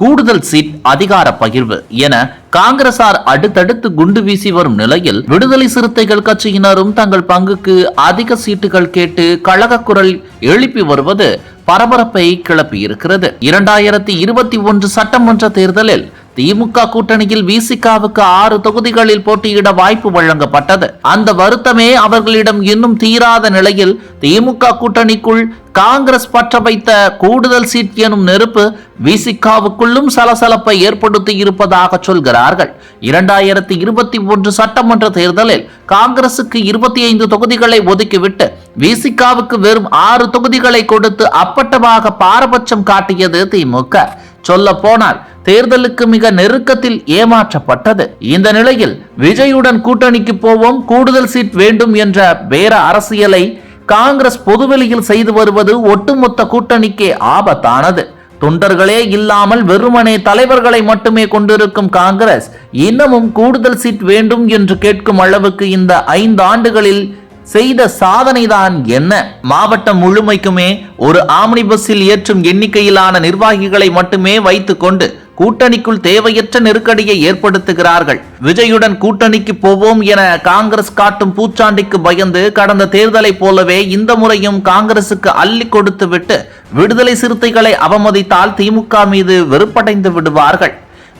கூடுதல் சீட் அதிகார பகிர்வு என காங்கிரசார் அடுத்தடுத்து குண்டு வீசி வரும் நிலையில் விடுதலை சிறுத்தைகள் கட்சியினரும் தங்கள் பங்குக்கு அதிக சீட்டுகள் கேட்டு கழக குரல் எழுப்பி வருவது பரபரப்பை கிளப்பியிருக்கிறது. இரண்டாயிரத்தி இருபத்தி ஒன்று சட்டமன்ற தேர்தலில் திமுக கூட்டணியில் விசிகாவுக்கு ஆறு தொகுதிகளில் போட்டியிட வாய்ப்பு வழங்கப்பட்டது. அந்த வருத்தமே அவர்களிடம் இன்னும் தீராத நிலையில் திமுக கூட்டணிக்குள் காங்கிரஸ் பற்ற வைத்த கூடுதல் சீட் எனும் நெருப்பு விசிகாவுக்குள்ளும் சலசலப்பை ஏற்படுத்தி இருப்பதாக சொல்கிறார்கள். இரண்டாயிரத்தி இருபத்தி ஒன்று சட்டமன்ற தேர்தலில் காங்கிரசுக்கு இருபத்தி ஐந்து தொகுதிகளை ஒதுக்கிவிட்டு விசிகாவுக்கு வெறும் ஆறு தொகுதிகளை கொடுத்து அப்பட்டமாக பாரபட்சம் காட்டியது திமுக. சொல்ல போனால் தேர்தலுக்கு மிக நெருக்கத்தில் ஏமாற்றப்பட்டது. இந்த நிலையில் விஜயுடன் கூட்டணிக்கு போவோம் கூடுதல் சீட் வேண்டும் என்ற பேர அரசியலை காங்கிரஸ் பொதுவெளியில் செய்து வருவது ஒட்டுமொத்த கூட்டணிக்கே ஆபத்தானது. தொண்டர்களே இல்லாமல் வெறுமனே தலைவர்களை மட்டுமே கொண்டிருக்கும் காங்கிரஸ் இன்னமும் கூடுதல் சீட் வேண்டும் என்று கேட்கும் அளவுக்கு இந்த ஐந்து ஆண்டுகளில் செய்த சாதனைதான் என்ன? மாவட்டம் முழுமைக்குமே ஒரு ஆம்னி பஸ்ஸில் ஏற்றும் எண்ணிக்கையிலான நிர்வாகிகளை மட்டுமே வைத்துக்கொண்டு கூட்டணிக்குள் தேவையற்ற நெருக்கடியை ஏற்படுத்துகிறார்கள். விஜயுடன் கூட்டணிக்கு போவோம் என காங்கிரஸ் காட்டும் பூச்சாண்டிக்கு பயந்து கடந்த தேர்தலை போலவே இந்த முறையும் காங்கிரசுக்கு அள்ளி கொடுத்துவிட்டு விடுதலை சிறுத்தைகளை அவமதித்தால் திமுக மீது வெறுப்படைந்து விடுவார்கள்.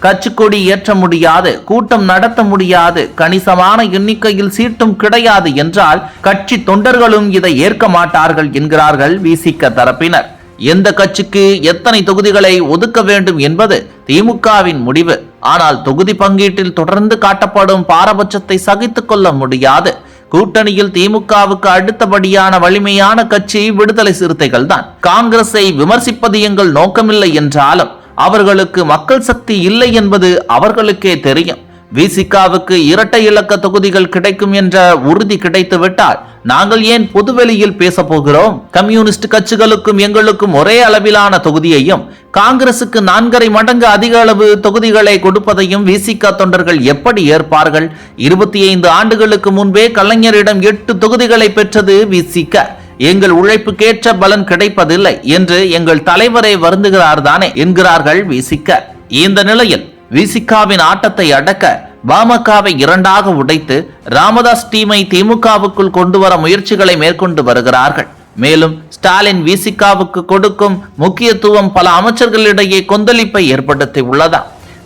கட்சிக்கொடி ஏற்ற முடியாது கூட்டம் நடத்த முடியாது கணிசமான எண்ணிக்கையில் சீட்டும் கிடையாது என்றால் கட்சி தொண்டர்களும் இதை ஏற்க மாட்டார்கள் என்கிறார்கள் விசிக தரப்பினர். எந்த கட்சிக்கு எத்தனை தொகுதிகளை ஒதுக்க வேண்டும் என்பது திமுகவின் முடிவு. ஆனால் தொகுதி பங்கீட்டில் தொடர்ந்து காட்டப்படும் பாரபட்சத்தை சகித்துக் கொள்ள முடியாது. கூட்டணியில் திமுகவுக்கு அடுத்தபடியான வலிமையான கட்சி விடுதலை சிறுத்தைகள் தான் காங்கிரஸை விமர்சிப்பது எங்கள் நோக்கமில்லை என்றாலும் அவர்களுக்கு மக்கள் சக்தி இல்லை என்பது அவர்களுக்கே தெரியும். விசிகாவுக்கு இரட்டை இலக்க தொகுதிகள் கிடைக்கும் என்ற உறுதி கிடைத்துவிட்டால் நாங்கள் ஏன் பொதுவெளியில் பேச போகிறோம்? கம்யூனிஸ்ட் கட்சிகளுக்கும் எங்களுக்கும் ஒரே அளவிலான தொகுதியையும் காங்கிரசுக்கு நான்கரை மடங்கு அதிக அளவு தொகுதிகளை கொடுப்பதையும் விசிக தொண்டர்கள் எப்படி ஏற்பார்கள்? இருபத்தி ஐந்து ஆண்டுகளுக்கு முன்பே கலைஞரிடம் எட்டு தொகுதிகளை பெற்றது விசிக எங்கள் உழைப்புக்கேற்ற பலன் கிடைப்பதில்லை என்று எங்கள் தலைவரை வருந்துகிறார் தானே என்கிறார்கள் விசிக்க இந்த நிலையில் விசிகாவின் ஆட்டத்தை அடக்க பாமகவை இரண்டாக உடைத்து ராமதாஸ் டீமை திமுகவுக்குள் கொண்டு வர முயற்சிகளை மேற்கொண்டு வருகிறார்கள். மேலும் ஸ்டாலின் விசிகாவுக்கு கொடுக்கும் முக்கியத்துவம் பல அமைச்சர்களிடையே கொந்தளிப்பை ஏற்படுத்தி உள்ளதா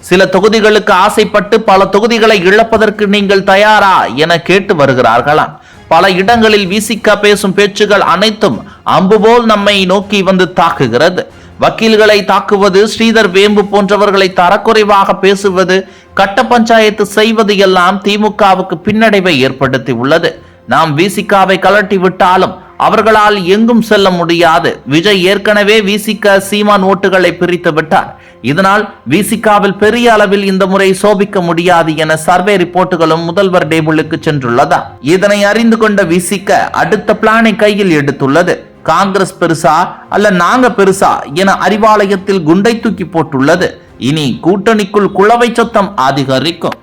சில தொகுதிகளுக்கு ஆசைப்பட்டு பல தொகுதிகளை இழப்பதற்கு நீங்கள் தயாரா என கேட்டு வருகிறார்களாம். பல இடங்களில் விசிகா பேசும் பேச்சுகள் அனைத்தும் அம்பு போல் நம்மை நோக்கி வந்து தாக்குகிறது. வக்கீல்களை தாக்குவது ஸ்ரீதர் வேம்பு போன்றவர்களை தரக்குறைவாக பேசுவது கட்ட பஞ்சாயத்து செய்வது எல்லாம் திமுகவுக்கு பின்னடைவை ஏற்படுத்தி உள்ளது நாம் விசிகாவை கலட்டி விட்டாலும் அவர்களால் எங்கும் செல்ல முடியாது. விஜய் ஏற்கனவே விசிக சீமான் ஓட்டுகளை பிரித்து விட்டார். இதனால் விசிகாவில் பெரிய அளவில் இந்த முறை சோபிக்க முடியாது என சர்வே ரிப்போர்ட்டுகளும் முதல்வர் டேபிளுக்கு சென்றுள்ளதா இதனை அறிந்து கொண்ட விசிக அடுத்த பிளானை கையில் எடுத்துள்ளது. காங்கிரஸ் பெருசா அல்ல நாங்க பெருசா என அறிவாலயத்தில் குண்டை தூக்கி போட்டுள்ளது. இனி கூட்டணிக்குள் குளவை சொத்தம் அதிகரிக்கும்.